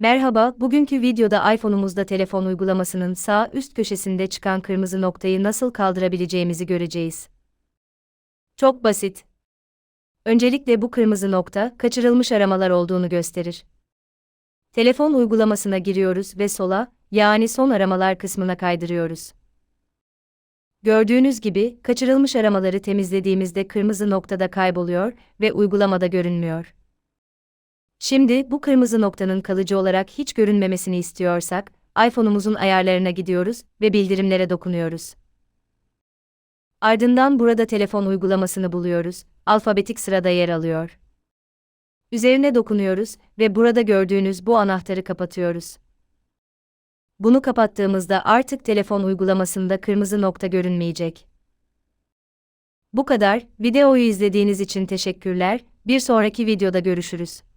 Merhaba, bugünkü videoda iPhone'umuzda telefon uygulamasının sağ üst köşesinde çıkan kırmızı noktayı nasıl kaldırabileceğimizi göreceğiz. Çok basit. Öncelikle bu kırmızı nokta, kaçırılmış aramalar olduğunu gösterir. Telefon uygulamasına giriyoruz ve sola, yani son aramalar kısmına kaydırıyoruz. Gördüğünüz gibi, kaçırılmış aramaları temizlediğimizde kırmızı noktada kayboluyor ve uygulamada görünmüyor. Şimdi bu kırmızı noktanın kalıcı olarak hiç görünmemesini istiyorsak, iPhone'umuzun ayarlarına gidiyoruz ve bildirimlere dokunuyoruz. Ardından burada telefon uygulamasını buluyoruz, alfabetik sırada yer alıyor. Üzerine dokunuyoruz ve burada gördüğünüz bu anahtarı kapatıyoruz. Bunu kapattığımızda artık telefon uygulamasında kırmızı nokta görünmeyecek. Bu kadar, videoyu izlediğiniz için teşekkürler, bir sonraki videoda görüşürüz.